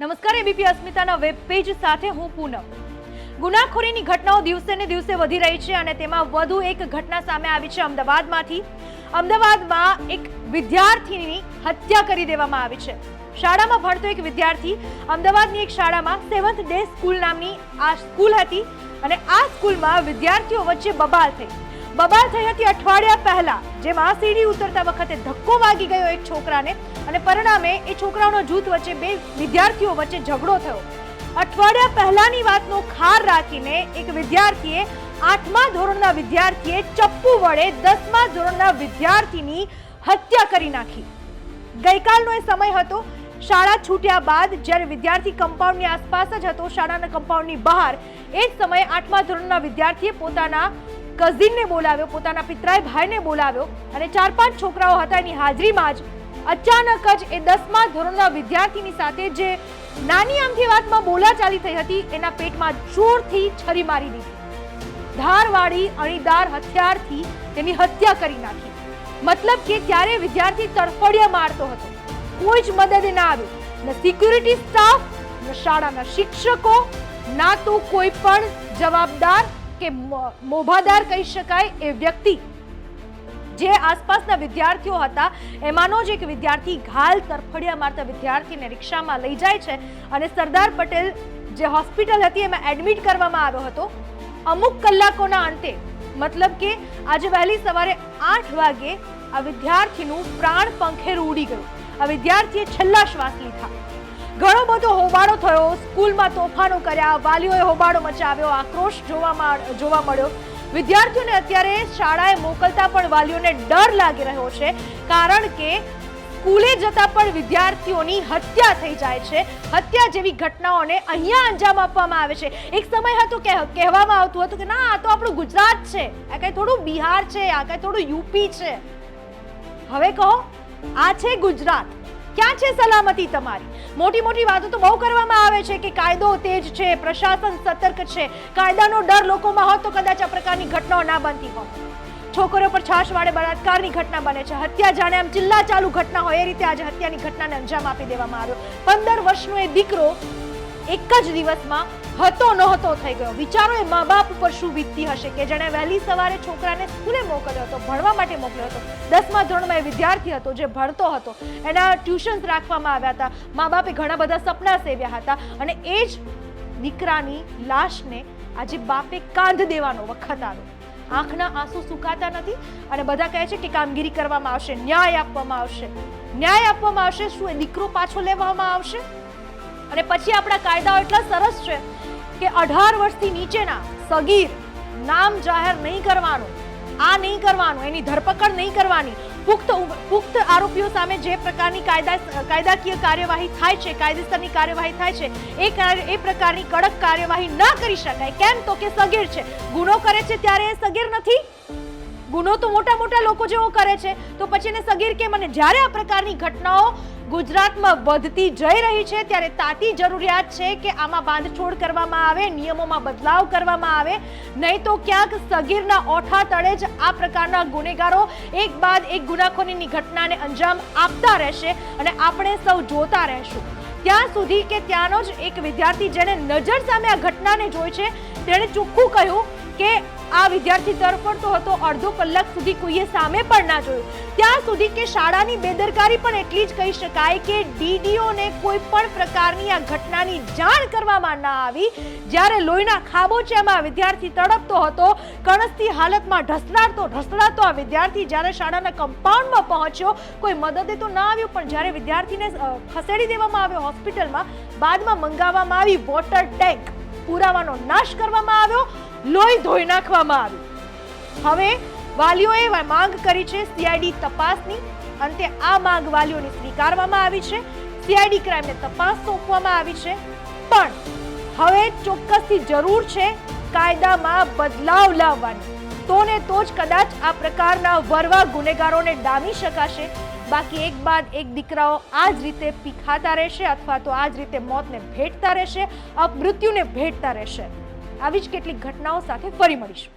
નમસ્કાર ABP અસ્મિતાના web page સાથે હું પૂનમ. ગુનાખોરીની ઘટનાઓ દિવસે ને દિવસે વધી રહી છે અને તેમાં વધુ એક ઘટના સામે આવી છે અમદાવાદમાંથી. અમદાવાદમાં એક વિદ્યાર્થીની હત્યા કરી દેવામાં આવી છે. શાળામાં ભણતો એક વિદ્યાર્થી અમદાવાદની એક શાળામાં સેવન્થ ડે સ્કૂલ નામની આ સ્કૂલ હતી અને આ સ્કૂલમાં વિદ્યાર્થીઓ વચ્ચે બબાલ થઈ. બબાલ થઈ હતી અઠવાડિયા પહેલા, જેમાં સીડી ઉતરતા વખતે ધક્કો વાગી ગયો એક છોકરાને અને પરિણામે એ છોકરાઓનો જૂથ વચ્ચે બે વિદ્યાર્થીઓ વચ્ચે ઝઘડો થયો. અઠવાડિયા પહેલાની વાતનો ખાર રાખીને એક વિદ્યાર્થીએ આઠમા ધોરણના વિદ્યાર્થીએ ચપ્પુ વડે દસમા ધોરણના વિદ્યાર્થીની હત્યા કરી નાખી. ગઈકાલનો એ સમય હતો. શાળા છૂટ્યા બાદ જ્યારે વિદ્યાર્થી કમ્પાઉન્ડની આસપાસ જ હતો, શાળાના કમ્પાઉન્ડની બહાર, એ જ સમયે આઠમા ધોરણના વિદ્યાર્થીએ પોતાના કઝિનને બોલાવ્યો, પોતાના પિતરાય ભાઈને બોલાવ્યો અને ચાર પાંચ છોકરાઓ હતા એની હાજરીમાં જ અચાનક જ એ દસમા ધોરણના વિદ્યાર્થીની સાથે જે નાની આમથી વાતમાં બોલાચાલી થઈ હતી, એના પેટમાં જોરથી છરી મારી દીધી. ધારવાળી અણીદાર હથિયારથી તેની હત્યા કરી નાખી. મતલબ કે ત્યારે વિદ્યાર્થી તડફડિયા મારતો હતો. કોઈ જ મદદ ના આવ્યું. ન સિક્યુરિટી સ્ટાફ, ન શાળાના શિક્ષકો, ના તો કોઈ પણ જવાબદાર કે મોભાદાર કહી શકાય એ વ્યક્તિ. જે આસપાસના વિદ્યાર્થીઓ હતા, એમાંનો જ એક વિદ્યાર્થી ઘાલ તરફડિયા મારતા વિદ્યાર્થીને રિક્ષામાં લઈ જાય છે અને સરદાર પટેલ જે હોસ્પિટલ હતી એમાં એડમિટ કરવામાં આવ્યો હતો. અમુક કલાકોના અંતે, મતલબ કે આજે વહેલી સવારે આઠ વાગે આ વિદ્યાર્થીનું પ્રાણ પંખેર ઉડી ગયું. આ વિદ્યાર્થીએ છેલ્લા શ્વાસ લીધા. ઘણો બધો હોબાળો થયો. સ્કૂલમાં તોફાનો કર્યા. વાલીઓએ હોબાળો મચાવ્યો. આક્રોશ જોવામાં જોવા મળ્યો. વિદ્યાર્થીઓને અત્યારે શાળાએ મોકલતા પણ વાલીઓને ડર લાગી રહ્યો છે, કારણ કે સ્કૂલે જતા પણ વિદ્યાર્થીઓની હત્યા થઈ જાય છે. હત્યા જેવી ઘટનાઓને અહીંયા અંજામ આપવામાં આવે છે. એક સમય હતો કે કહેવામાં આવતું હતું કે, ના, આ તો આપણું ગુજરાત છે. આ કઈ થોડું બિહાર છે. આ કઈ થોડું યુપી છે. હવે કહો, આ છે ગુજરાત. ક્યાં છે સલામતી તમારી? મોટી મોટી વાતો તો બહુ કરવામાં આવે છે કે કાયદો તેજ છે, પ્રશાસન સતર્ક છે. કાયદાનો ડર લોકોમાં હોત તો કદાચ આ પ્રકારની ઘટનાઓ ના બનતી હોત. છોકરીઓ પર છાશ વાળે બળાત્કારની ઘટના બને છે. હત્યા જાણે આમ ચિલ્લા ચાલુ ઘટના હોય એ રીતે આજે હત્યાની ઘટનાને અંજામ આપી દેવામાં આવ્યો. પંદર વર્ષનો એ દીકરો એક જ દિવસમાં હતો નહોતો થઈ ગયો. વિચારો એ મા બાપ ઉપર શું વીતતી હશે કે જેણે વહેલી સવારે છોકરાને સ્કૂલે મોકલ્યો હતો, ભણવા માટે મોકલ્યો હતો? દસમા ધોરણમાં એ વિદ્યાર્થી હતો જે ભણતો હતો. એના ટ્યુશન્સ રાખવામાં આવ્યા હતા. મા બાપે ઘણા બધા સપના સેવ્યા હતા અને એ જ દીકરાની લાશને આજે બાપે કાંધ દેવાનો વખત આવ્યો. આંખના આંસુ સુકાતા નથી અને બધા કહે છે કે કામગીરી કરવામાં આવશે, ન્યાય આપવામાં આવશે. ન્યાય આપવામાં આવશે શું? એ દીકરો પાછો લેવામાં આવશે? અને પછી આપણા કાયદાઓ એટલા સરસ છે કે અઢાર વર્ષથી નીચેના સગીર નામ જાહેર નહીં કરવાનું, આ નહીં કરવાનું, એની ધરપકડ નહીં કરવાની, પુખ્ત પુખ્ત આરોપીઓ સામે જે પ્રકારની કાયદા, કાયદાકીય કાર્યવાહી થાય છે, કાયદેસરની કાર્યવાહી થાય છે, એ એ પ્રકારની કડક કાર્યવાહી ન કરી શકાય. કેમ? તો કે સગીર છે. ગુનો કરે છે ત્યારે એ સગીર નથી? ગુનો તો મોટા મોટા લોકો જેવો કરે છે. તો પછી એને સગીર કેમ? અને જ્યારે આ પ્રકારની ઘટનાઓ ગુજરાતમાં વધતી જઈ રહી છે, ત્યારે તાતી જરૂરિયાત છે કે આમાં બાંધછોડ કરવામાં આવે, નિયમોમાં બદલાવ કરવામાં આવે. નહીં તો ક્યાંક સગીરના ઓઠા તળે જ આ પ્રકારના ગુનેગારો એક બાદ એક ગુનાખોરીની ઘટનાને અંજામ આપતા રહેશે અને આપણે સૌ જોતા રહેશું. ત્યાં સુધી કે ત્યાંનો જ એક વિદ્યાર્થી જેણે નજર સામે આ ઘટનાને જોઈ છે, તેણે ચોખ્ખું કહ્યું કે આ વિદ્યાર્થી તરફડતો હતો અડધો કલાક સુધી કોઈએ સામે પણ ના જોયું. ત્યાં સુધી કે શાળાની બેદરકારી પણ એટલી જ કહી શકાય કે ડીડીઓને કોઈ પણ પ્રકારની આ ઘટનાની જાણ કરવામાં ના આવી. જ્યારે લોહીના ખાબોચિયામાં વિદ્યાર્થી તડપતો હતો કણસથી હાલતમાં ઢસડાતો ઢસડાતો આ વિદ્યાર્થી જ્યારે શાળાના કમ્પાઉન્ડમાં પહોંચ્યો, કોઈ મદદે તો ના આવ્યું, પણ જ્યારે વિદ્યાર્થીને ખસેડી દેવામાં આવ્યો હોસ્પિટલમાં, બાદમાં મંગાવવામાં આવી વોટર ટેન્ક પુરાવાનો નાશ કરવામાં આવ્યો. લોહી ધોઈ નાખવામાં આવ્યું હવે વાલીઓએ માંગ કરી છે સીઆઈડી તપાસની. અંતે આ માંગ વાલીઓની સ્વીકારવામાં આવી છે. સીઆઈડી ક્રાઇમને તપાસ સોંપવામાં આવી છે. પણ હવે ચોક્કસથી જરૂર છે કાયદામાં બદલાવ લાવવાની. તો ને તો જ કદાચ આ પ્રકારના વરવા ગુનેગારોને ડામી શકાશે. બાકી એક બાદ એક દીકરાઓ આ જ રીતે પીખાતા રહેશે અથવા તો આ જ રીતે મોતને ભેટતા રહેશે મૃત્યુને ભેટતા રહેશે. આવી જ કેટલીક ઘટનાઓ સાથે ફરી મળીશું.